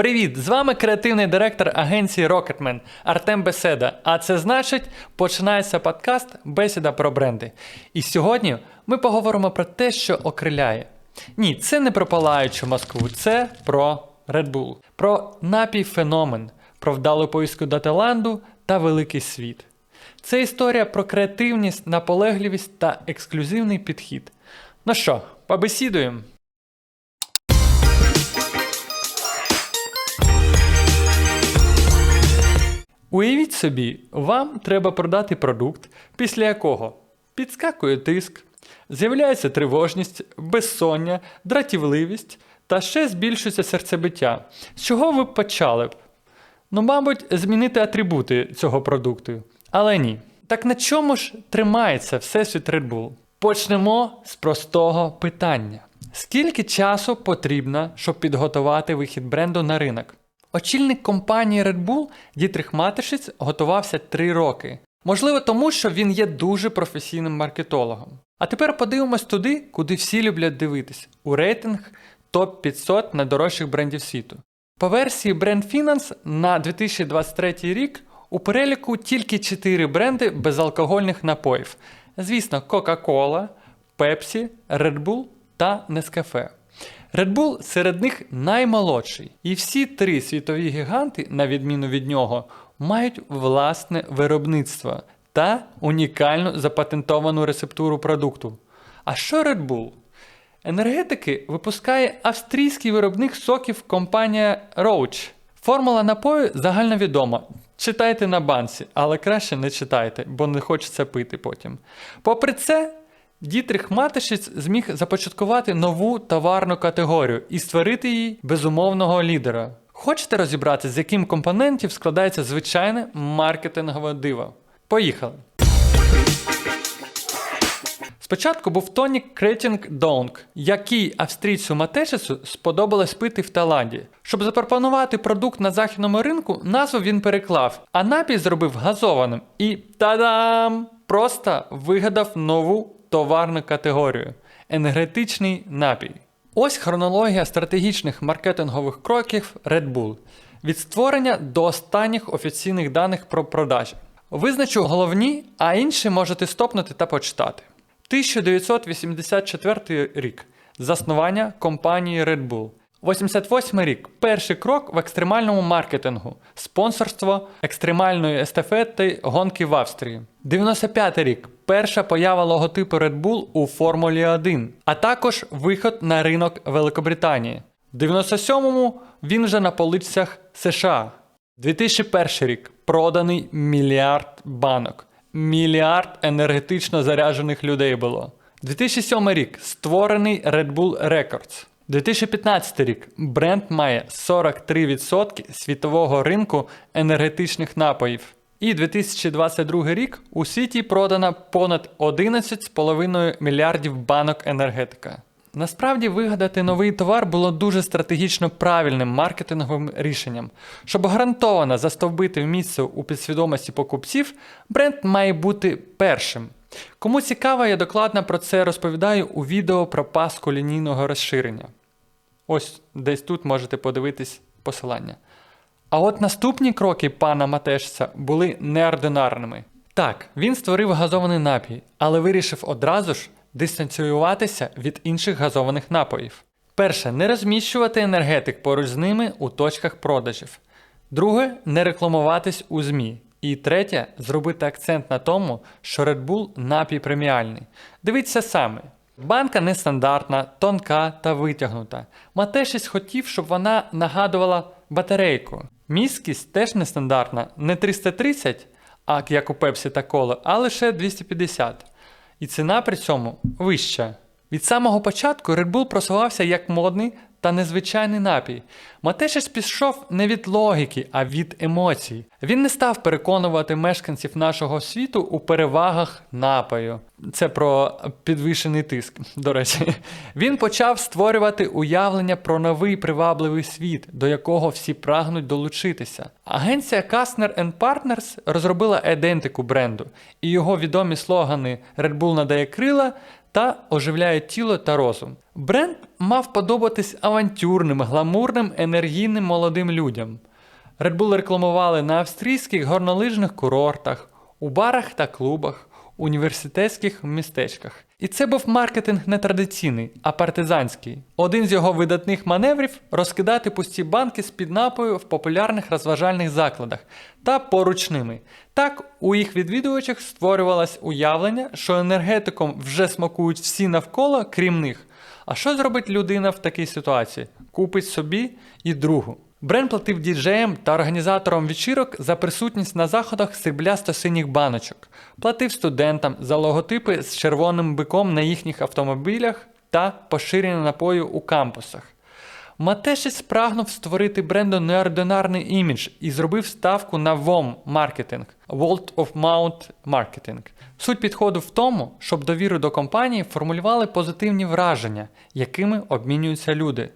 Привіт! З вами креативний директор агенції Rocketman Артем Беседа. А це значить, починається подкаст Бесіда про бренди. І сьогодні ми поговоримо про те, що окриляє. Ні, це не про палаючу Москву, це про Red Bull, про напій феномен, про вдалу поїздку до Таїланду та великий світ. Це історія про креативність, наполегливість та ексклюзивний підхід. Ну що, побесідуємо? Уявіть собі, вам треба продати продукт, після якого підскакує тиск, з'являється тривожність, безсоння, дратівливість та ще збільшується серцебиття. З чого ви б почали б? Ну, мабуть, змінити атрибути цього продукту. Але ні. Так на чому ж тримається Всесвіт Red Bull? Почнемо з простого питання: скільки часу потрібно, щоб підготувати вихід бренду на ринок? Очільник компанії Red Bull Дітрих Матишиць готувався 3 роки. Можливо, тому що він є дуже професійним маркетологом. А тепер подивимось туди, куди всі люблять дивитись у рейтинг топ 500 найдорожчих брендів світу. По версії Brand Finance на 2023 рік у переліку тільки 4 бренди безалкогольних напоїв. Звісно, Coca-Cola, Pepsi, Red Bull та Nescafe. Red Bull серед них наймолодший, і всі три світові гіганти, на відміну від нього, мають власне виробництво та унікальну запатентовану рецептуру продукту. А що Red Bull? Енергетики випускає австрійський виробник соків компанія Roach. Формула напою загальновідома. Читайте на банці, але краще не читайте, бо не хочеться пити потім. Попри це, Дітрих Матишиць зміг започаткувати нову товарну категорію і створити її безумовного лідера. Хочете розібратися, з яким компонентів складається звичайне маркетингове диво? Поїхали! Спочатку був тонік Кретінг Донг, який австрійцю Матешицу сподобалось пити в Таїланді. Щоб запропонувати продукт на західному ринку, назву він переклав, а напій зробив газованим і та-дам! Просто вигадав нову товарну категорію енергетичний напій. Ось хронологія стратегічних маркетингових кроків Red Bull від створення до останніх офіційних даних про продажі. Визначу головні, а інші можете стопнути та почитати. 1984 рік. Заснування компанії Red Bull. 88 рік. Перший крок в екстремальному маркетингу. Спонсорство екстремальної естафети гонки в Австрії. 95 рік. Перша поява логотипу Red Bull у Формулі 1, а також виход на ринок Великобританії. В 97-му він вже на полицях США. 2001 рік. Проданий мільярд банок. Мільярд енергетично заряджених людей було. 2007 рік створений Red Bull Records. 2015 рік бренд має 43% світового ринку енергетичних напоїв. І 2022 рік у світі продано понад 11,5 мільярдів банок енергетика. Насправді вигадати новий товар було дуже стратегічно правильним маркетинговим рішенням. Щоб гарантовано застовбити місце у підсвідомості покупців, бренд має бути першим. Кому цікаво, я докладно про це розповідаю у відео про паску лінійного розширення. Ось десь тут можете подивитись посилання. А от наступні кроки пана Матешця були неординарними. Так, він створив газований напій, але вирішив одразу ж дистанціюватися від інших газованих напоїв. Перше, не розміщувати енергетик поруч з ними у точках продажів. Друге, не рекламуватись у ЗМІ. І третє, зробити акцент на тому, що Red Bull напій преміальний. Дивіться саме. Банка нестандартна, тонка та витягнута. Матешець хотів, щоб вона нагадувала батарейку. Міскість теж нестандартна, не 330, а як у Пепсі та Коли, а лише 250. І ціна при цьому вища. Від самого початку Red Bull просувався як модний та незвичайний напій. Матешець пішов не від логіки, а від емоцій. Він не став переконувати мешканців нашого світу у перевагах напою. Це про підвищений тиск, до речі. Він почав створювати уявлення про новий привабливий світ, до якого всі прагнуть долучитися. Агенція Kastner Partners розробила ідентику бренду, і його відомі слогани Red Bull надає крила та оживляє тіло та розум. Бренд мав подобатись авантюрним, гламурним, енергійним молодим людям. Red Bull рекламували на австрійських горнолижних курортах, у барах та клубах, університетських містечках. І це був маркетинг не традиційний, а партизанський. Один з його видатних маневрів розкидати пусті банки з-під напою в популярних розважальних закладах та поруч ними. Так у їх відвідувачах створювалось уявлення, що енергетиком вже смакують всі навколо, крім них. А що зробить людина в такій ситуації? Купить собі і другу. Бренд платив діджеям та організаторам вечірок за присутність на заходах сріблясто-синіх баночок, платив студентам за логотипи з червоним биком на їхніх автомобілях та поширення напою у кампусах. Матешець прагнув створити бренду неординарний імідж і зробив ставку на WOM маркетинг World of Mount Marketing. Суть підходу в тому, щоб довіру до компанії формулювали позитивні враження, якими обмінюються люди.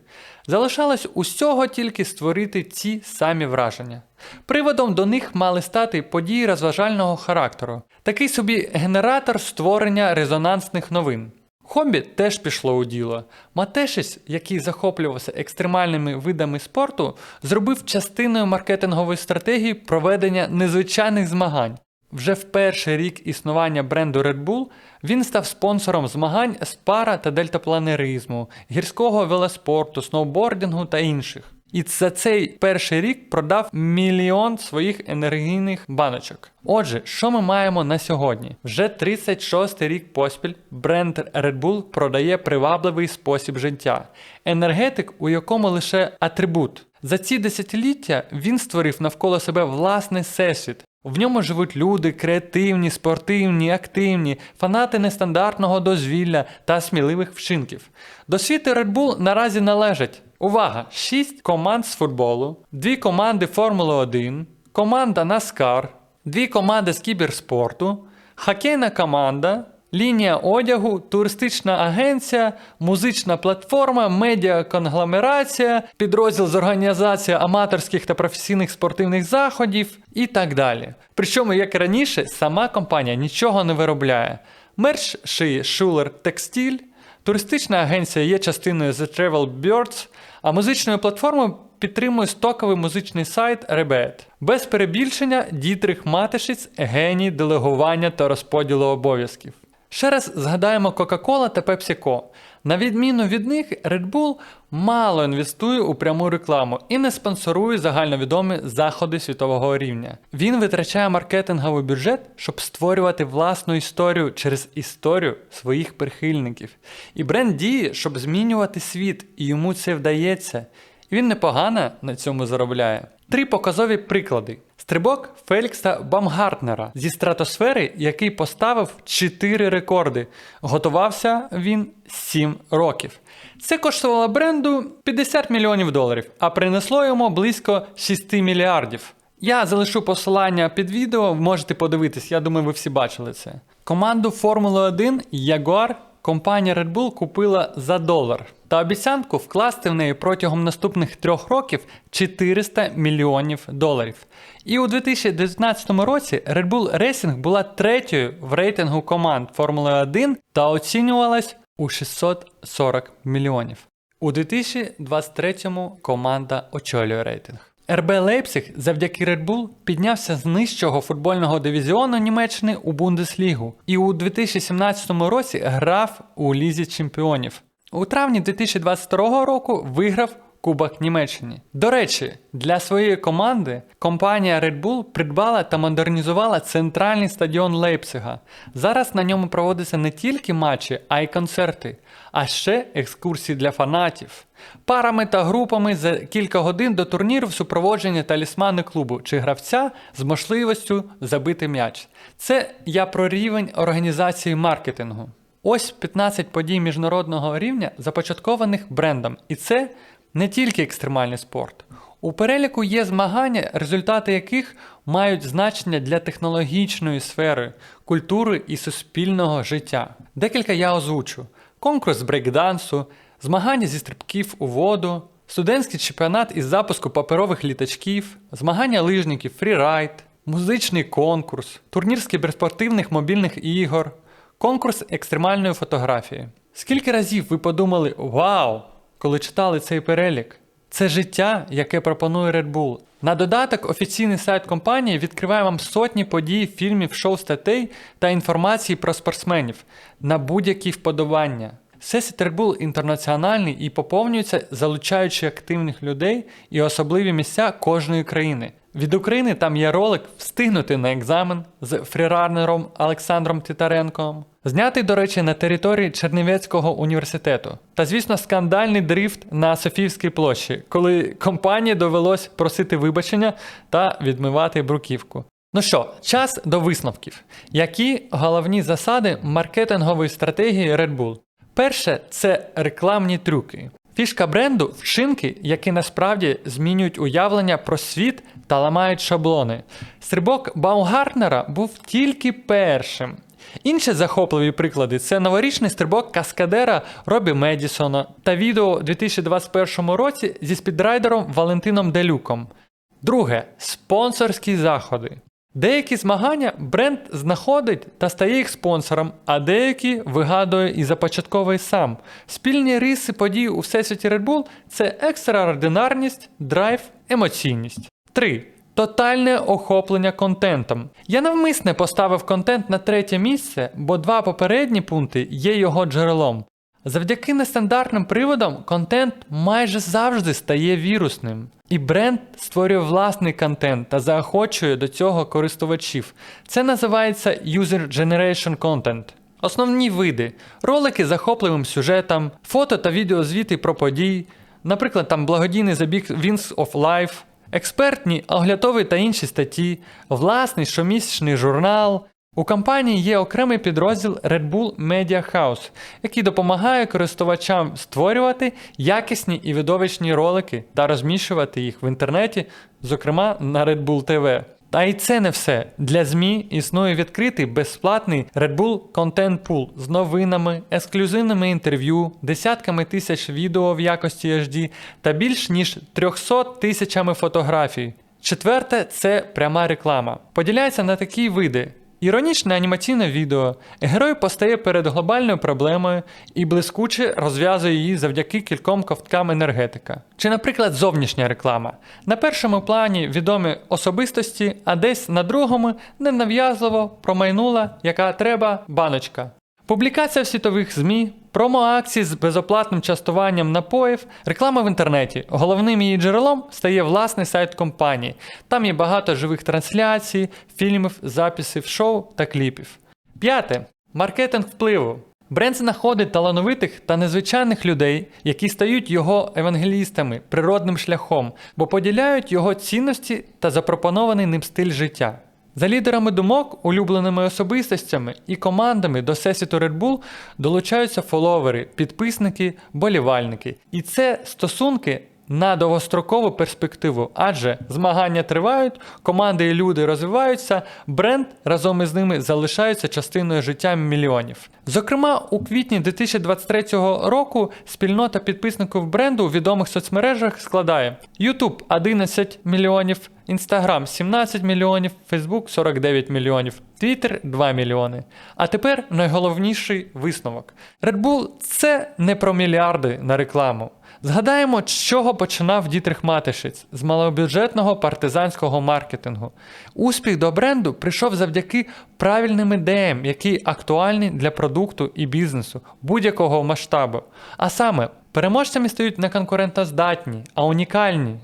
Залишалось усього тільки створити ці самі враження. Приводом до них мали стати події розважального характеру, такий собі генератор створення резонансних новин. Хобі теж пішло у діло. Матешець, який захоплювався екстремальними видами спорту, зробив частиною маркетингової стратегії проведення незвичайних змагань. Вже в перший рік існування бренду Red Bull він став спонсором змагань з пара та дельтапланеризму, гірського велоспорту, сноубордингу та інших. І за цей перший рік продав мільйон своїх енергійних баночок. Отже, що ми маємо на сьогодні? Вже 36 рік поспіль бренд Red Bull продає привабливий спосіб життя, енергетик, у якому лише атрибут. За ці десятиліття він створив навколо себе власний всесвіт. В ньому живуть люди креативні, спортивні, активні, фанати нестандартного дозвілля та сміливих вчинків. До світу Red Bull наразі належать увага! 6 команд з футболу, 2 команди Формули 1, команда NASCAR, 2 команди з кіберспорту, хокейна команда, лінія одягу, туристична агенція, музична платформа, медіаконгломерація, підрозділ з організації аматорських та професійних спортивних заходів і так далі. Причому, як і раніше, сама компанія нічого не виробляє. Мерч шиє Шулер Текстиль, туристична агенція є частиною The Travel Birds, а музичною платформою підтримує стоковий музичний сайт Rebet. Без перебільшення Дітрих Матишиць геній делегування та розподілу обов'язків. Ще раз згадаємо Coca-Cola та PepsiCo. На відміну від них, Red Bull мало інвестує у пряму рекламу і не спонсорує загальновідомі заходи світового рівня. Він витрачає маркетинговий бюджет, щоб створювати власну історію через історію своїх прихильників. І бренд діє, щоб змінювати світ, і йому це вдається. Він непогано на цьому заробляє. Три показові приклади. Стрибок Фелікса Бамгартнера зі стратосфери, який поставив 4 рекорди. Готувався він 7 років. Це коштувало бренду 50 мільйонів доларів, а принесло йому близько 6 мільярдів. Я залишу посилання під відео, можете подивитись, я думаю, ви всі бачили це. Команду Формули 1 Jaguar компанія Red Bull купила за долар та обіцянку вкласти в неї протягом наступних трьох років 400 мільйонів доларів. І у 2019 році Red Bull Racing була третьою в рейтингу команд Формули 1 та оцінювалась у 640 мільйонів. У 2023 команда очолює рейтинг. РБ Лейпциг завдяки Red Bull піднявся з нижчого футбольного дивізіону Німеччини у Бундеслігу і у 2017 році грав у Лізі Чемпіонів. У травні 2022 року виграв Кубок Німеччини. До речі, для своєї команди компанія Red Bull придбала та модернізувала центральний стадіон Лейпцига. Зараз на ньому проводяться не тільки матчі, а й концерти, а ще екскурсії для фанатів. Парами та групами за кілька годин до турніру в супроводження талісмани клубу чи гравця з можливістю забити м'яч. Це я про рівень організації маркетингу. Ось 15 подій міжнародного рівня, започаткованих брендом, і це не тільки екстремальний спорт. У переліку є змагання, результати яких мають значення для технологічної сфери, культури і суспільного життя. Декілька я озвучу: конкурс брейкдансу, змагання зі стрибків у воду, студентський чемпіонат із запуску паперових літачків, змагання лижників фрірайд, музичний конкурс, турнір з кіберспортивних мобільних ігор, конкурс екстремальної фотографії. Скільки разів ви подумали Вау! коли читали цей перелік? Це життя, яке пропонує Red Bull. На додаток, офіційний сайт компанії відкриває вам сотні подій, фільмів, шоу статей та інформації про спортсменів на будь-які вподобання. Всесвіт Red Bull інтернаціональний і поповнюється, залучаючи активних людей і особливі місця кожної країни. Від України там є ролик Встигнути на екзамен з фріранером Олександром Титаренком, знятий, до речі, на території Чернівецького університету. Та, звісно, скандальний дрифт на Софіївській площі, коли компанії довелось просити вибачення та відмивати бруківку. Ну що, час до висновків. Які головні засади маркетингової стратегії Red Bull? Перше це рекламні трюки. Фішка бренду вчинки, які насправді змінюють уявлення про світ та ламають шаблони. Стрибок Баумгартнера був тільки першим. Інші захопливі приклади це новорічний стрибок каскадера Робі Медісона та відео у 2021 році зі спідрайдером Валентином Делюком. Друге спонсорські заходи. Деякі змагання бренд знаходить та стає їх спонсором, а деякі вигадує і започатковує сам. Спільні риси подій у всесвіті Red Bull – це екстраординарність, драйв, емоційність. 3. Тотальне охоплення контентом. Я навмисне поставив контент на третє місце, бо два попередні пункти є його джерелом. Завдяки нестандартним приводам контент майже завжди стає вірусним. І бренд створює власний контент та заохочує до цього користувачів. Це називається User Generation Content. Основні види: ролики з захопливим сюжетом, фото та відеозвіти про події, наприклад, там благодійний забіг Wings of Life, експертні, оглядові та інші статті, власний щомісячний журнал. У компанії є окремий підрозділ Red Bull Media House, який допомагає користувачам створювати якісні і видовищні ролики та розміщувати їх в інтернеті, зокрема на Red Bull TV. Та і це не все. Для ЗМІ існує відкритий безплатний Red Bull Content Pool з новинами, ексклюзивними інтерв'ю, десятками тисяч відео в якості HD та більш ніж 300 тисячами фотографій. Четверте це пряма реклама. Поділяється на такі види. Іронічне анімаційне відео. Герой постає перед глобальною проблемою і блискуче розв'язує її завдяки кільком ковткам енергетика. Чи, наприклад, зовнішня реклама. На першому плані відомі особистості, а десь на другому ненав'язливо промайнула, яка треба баночка. Публікація в світових ЗМІ, промо-акції з безоплатним частуванням напоїв, реклама в інтернеті. Головним її джерелом стає власний сайт компанії. Там є багато живих трансляцій, фільмів, записів, шоу та кліпів. П'яте. Маркетинг впливу. Бренд знаходить талановитих та незвичайних людей, які стають його евангелістами природним шляхом, бо поділяють його цінності та запропонований ним стиль життя. За лідерами думок, улюбленими особистостями і командами до всесвіту Red Bull долучаються фоловери, підписники, болівальники. І це стосунки на довгострокову перспективу, адже змагання тривають, команди і люди розвиваються, бренд разом із ними залишається частиною життя мільйонів. Зокрема, у квітні 2023 року спільнота підписників бренду у відомих соцмережах складає YouTube 11 мільйонів, Instagram 17 мільйонів, Facebook 49 мільйонів, Twitter 2 мільйони. А тепер найголовніший висновок. Red Bull – це не про мільярди на рекламу. Згадаємо, з чого починав Дітрих Матишиць з малобюджетного партизанського маркетингу. Успіх до бренду прийшов завдяки правильним ідеям, які актуальні для продукту і бізнесу будь-якого масштабу. А саме, переможцями стають не конкурентоздатні, а унікальні.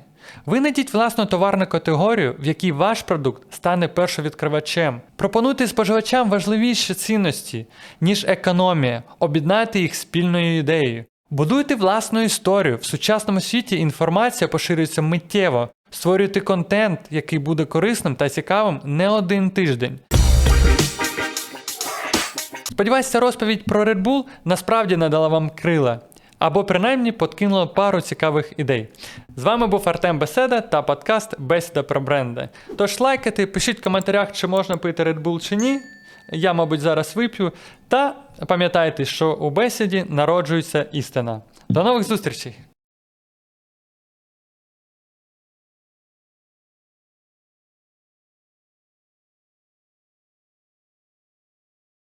Винайдіть власну товарну категорію, в якій ваш продукт стане першовідкривачем. Пропонуйте споживачам важливіші цінності, ніж економія, об'єднайте їх спільною ідеєю. Будуйте власну історію. В сучасному світі інформація поширюється миттєво. Створюйте контент, який буде корисним та цікавим не один тиждень. Сподіваюся, розповідь про Red Bull насправді надала вам крила. Або принаймні подкинула пару цікавих ідей. З вами був Артем Беседа та подкаст Бесіда про бренди. Тож лайкайте, пишіть в коментарях, чи можна пити Red Bull чи ні. Я, мабуть, зараз вип'ю. Та пам'ятайте, що у бесіді народжується істина. До нових зустрічей!